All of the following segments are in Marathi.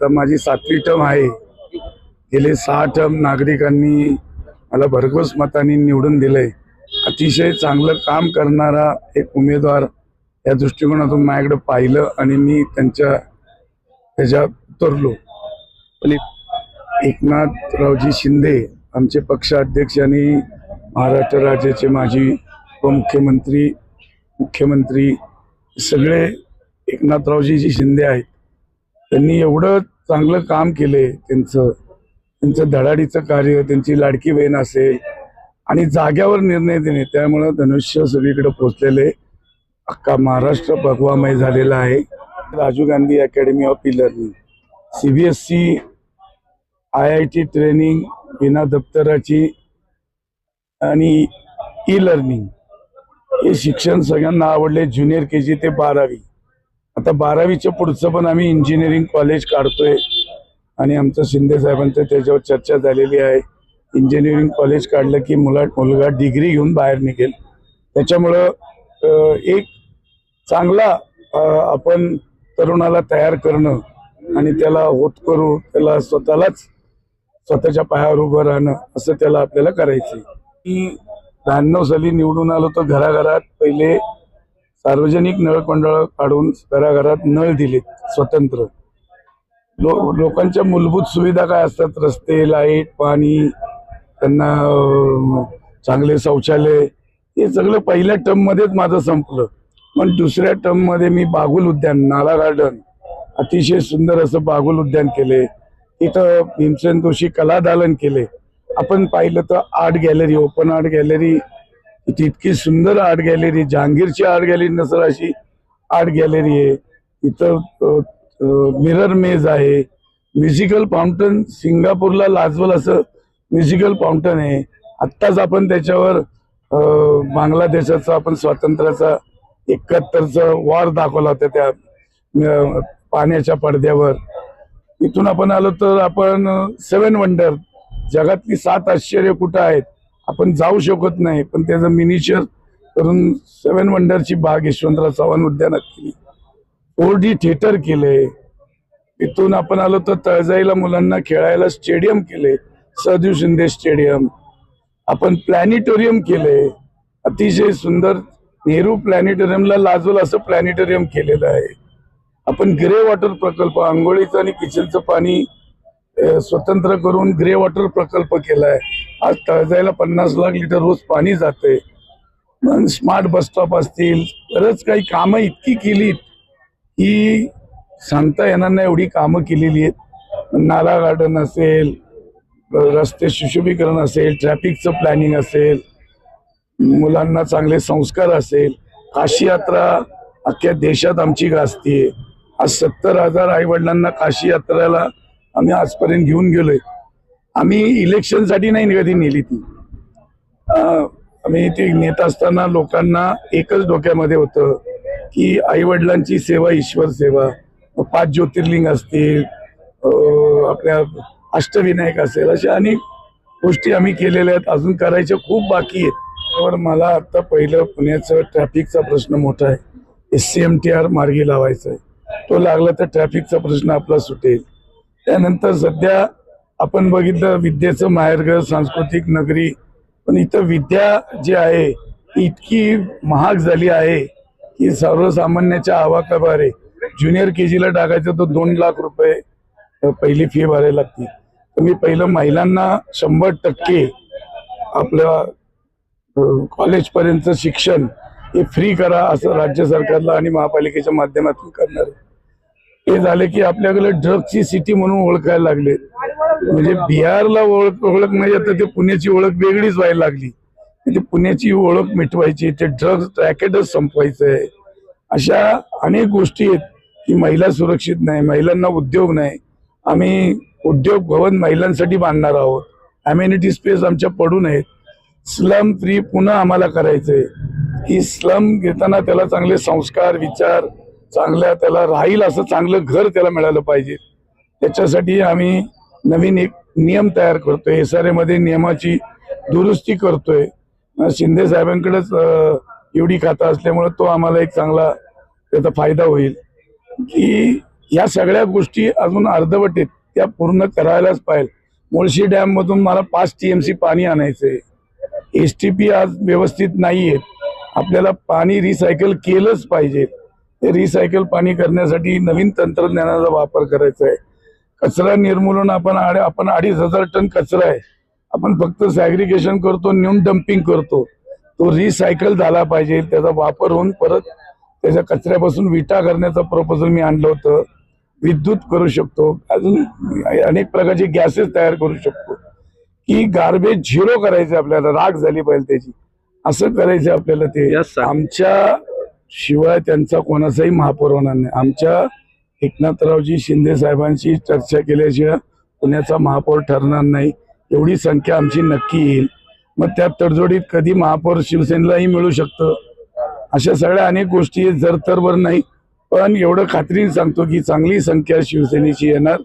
तर माझी सातवी टर्म आहे. गेले सहा टर्म नागरिकांनी मला भरघोस मतांनी निवडून दिलंय. अतिशय चांगलं काम करणारा एक उमेदवार या दृष्टिकोनातून माझ्याकडे पाहिलं आणि मी त्यांच्या त्याच्यात उतरलो. पण एकनाथरावजी शिंदे आमचे पक्षाध्यक्ष आणि महाराष्ट्र राज्याचे माजी उपमुख्यमंत्री मुख्यमंत्री सगळे एकनाथरावजी शिंदे आहेत त्यांनी एवढं चांगलं काम केले त्यांचं त्यांचं धडाडीचं कार्य त्यांची लाडकी बहीण असेल आणि जाग्यावर निर्णय देणे त्यामुळं धनुष्य सगळीकडे पोचलेले अख्खा महाराष्ट्र भगवामय झालेला आहे. Rajiv Gandhi academy of e learning C B S C I I T training बिना दप्तराची आणि ई लर्निंग हे शिक्षण सगळ्यांना आवडले ज्युनियर के जी ते बारावी. आता बारावीच्या पुढचं पण आम्ही इंजिनिअरिंग कॉलेज काढतोय. आणि आमचं शिंदे साहेबांचं त्याच्यावर चर्चा झालेली आहे. इंजिनिअरिंग कॉलेज काढलं की मुला मुलगा डिग्री घेऊन बाहेर निघेल. त्याच्यामुळं एक चांगला आपण तरुणाला तयार करणं आणि त्याला होत करू त्याला स्वतःलाच स्वतःच्या पायावर उभं राहणं असं त्याला आपल्याला करायचंय. मी ब्याण्णव साली निवडून आलो तर घराघरात पहिले सार्वजनिक नळमंडळ काढून घराघरात नळ दिलेत स्वतंत्र. लो लोकांच्या मूलभूत सुविधा काय असतात? रस्ते लाइट पाणी त्यांना चांगले शौचालय. हे सगळं पहिल्या टर्ममध्येच माझं संपलं. पण दुसऱ्या टर्ममध्ये मी बागुल उद्यान नाला गार्डन अतिशय सुंदर असं बागुल उद्यान केले. इथं भीमसेन जोशी कला दालन केले. आपण पाहिलं तर art gallery open art gallery इतकी सुंदर आर्ट गॅलरी जहांगीरची आर्ट गॅलरी नसेल अशी आर्ट गॅलरी आहे. इथं मिरर मेज आहे. म्युझिकल फाउंटन सिंगापूरला लाजवल असं म्युझिकल फाउंटन आहे. आत्ताच आपण त्याच्यावर बांगलादेशाचा आपण स्वातंत्र्याचा एकाहत्तरचा वार दाखवला होता त्या पाण्याच्या पडद्यावर. इथून आपण आलो तर आपण सेवन वंडर. जगातली सात आश्चर्य कुठं आहेत? आपण जाऊ शकत नाही. पण त्याचं मिनिचर करून सेवन वंडरची बाग यशवंतराव चव्हाण उद्यानात केली फोर डी थिएटर केले. इथून आपण आलो तर तळजाईला मुलांना खेळायला स्टेडियम केले. सदू शिंदे स्टेडियम आपण प्लॅनिटोरियम केले. अतिशय सुंदर नेहरू प्लॅनिटोरियमला लाजवल असं प्लॅनिटोरियम केलेलं आहे. आपण ग्रे वॉटर प्रकल्प आंघोळीचं आणि किचनचं पाणी स्वतंत्र करून ग्रे वॉटर प्रकल्प केला आहे आज तळजायला पन्नास लाख लिटर रोज पाणी जाते स्मार्ट बस स्टॉप असतील बरंच काही कामं इतकी केलीत की सांगता येणार नाही एवढी कामं केलेली आहेत. नाला गार्डन असेल रस्ते सुशोभीकरण असेल ट्रॅफिकचं प्लॅनिंग असेल मुलांना चांगले संस्कार असेल काशी यात्रा अख्ख्या देशात आमची गाजतीये. आज सत्तर हजार आईवडिलांना काशी यात्रेला आम्ही आजपर्यंत घेऊन गेलोय. आम्ही इलेक्शनसाठी नाही कधी नेली ती. आम्ही ती नेत असताना लोकांना एकच डोक्यामध्ये होतं की आई वडिलांची सेवा ईश्वर सेवा. पाच ज्योतिर्लिंग असतील आपल्या अष्टविनायक असेल अशा अनेक गोष्टी आम्ही केलेल्या आहेत. अजून करायच्या खूप बाकी आहेत. त्यावर मला आता पहिलं पुण्याचं ट्रॅफिकचा प्रश्न मोठा आहे. S C M T R मार्गी लावायचा आहे. तो लागला तर ट्रॅफिकचा प्रश्न आपला सुटेल. त्यानंतर सध्या आपण बघितलं विद्येचं माहेरघर सांस्कृतिक नगरी पण इथं विद्या जी आहे ती इतकी महाग झाली आहे की सर्वसामान्याच्या आवाकाबारे. ज्युनियर के जीला टाकायचं तर दोन लाख रुपये पहिली फी भरायला लागते तर मी पहिलं महिलांना शंभर टक्के आपल्या कॉलेजपर्यंतचं शिक्षण हे फ्री करा असं राज्य सरकारला आणि महापालिकेच्या माध्यमातून करणार आहे. हे झाले की आपल्याकडे ड्रग्सची सिटी म्हणून ओळखायला लागले. म्हणजे बिहारला ओळख ओळख नाही तर ते पुण्याची ओळख वेगळीच व्हायला लागली. ते पुण्याची ओळख मिटवायची ते ड्रग्स रॅकेटच संपवायचं आहे अशा अनेक गोष्टी आहेत की महिला सुरक्षित नाही महिलांना उद्योग नाही. आम्ही उद्योग भवन महिलांसाठी बांधणार आहोत. अम्युनिटी स्पेस आमच्या पडून आहेत. स्लम फ्री पुन्हा आम्हाला करायचंय. की स्लम घेताना त्याला चांगले संस्कार विचार चांगल्या त्याला राहील असं चांगलं घर त्याला मिळालं पाहिजे. त्याच्यासाठी आम्ही नवीन एक नियम तयार करतोय. एस आरमध्ये नियमाची दुरुस्ती करतोय. शिंदे साहेबांकडेच एवढी खातं असल्यामुळे तो आम्हाला एक चांगला त्याचा फायदा होईल. की या सगळ्या गोष्टी अजून अर्धवटेत त्या पूर्ण करायलाच पाहिजे. मुळशी डॅम मधून मला पाच टीएमसी पाणी आणायचंय. एस टी पी आज व्यवस्थित नाही आहेत आपल्याला पाणी रिसायकल केलंच पाहिजे. ते रिसायकल पाणी करण्यासाठी नवीन तंत्रज्ञानाचा वापर करायचा आहे. कचरा निर्मूलन आपण आड- आपण अडीच हजार टन कचरा आहे. आपण फक्त सॅग्रिगेशन करतो नेऊन डम्पिंग करतो. तो रिसायकल झाला पाहिजे त्याचा वापर होऊन परत त्याच्या कचऱ्यापासून विटा करण्याचं प्रपोजल मी आणलं होतं. विद्युत करू शकतो. अजून अनेक प्रकारचे गॅसेस तयार करू शकतो. की गार्बेज झिरो करायचे आपल्याला राग झाली पाहिजे त्याची. असं करायचं आपल्याला ते. आमच्या शिवाय त्यांचा कोणाचाही महापौर होणार नाही. आमच्या एकनाथरावजी शिंदे साहेबांशी चर्चा केल्याशिवाय पुण्याचा महापौर ठरणार नाही. एवढी संख्या आमची नक्की येईल. मग त्या तडजोडीत कधी महापौर शिवसेनेलाही मिळू शकतं? अशा सगळ्या अनेक गोष्टी आहेत, जर तरवर नाही. पण एवढं खात्रीने सांगतो की चांगली संख्या शिवसेनेची येणार.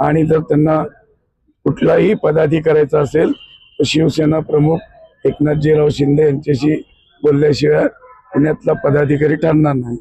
आणि जर त्यांना कुठलाही पदाधिकारायचा असेल तर शिवसेना प्रमुख एकनाथजीराव शिंदे यांच्याशी बोलल्याशिवाय पुण्यातला पदाधिकारी ठरणार नाही.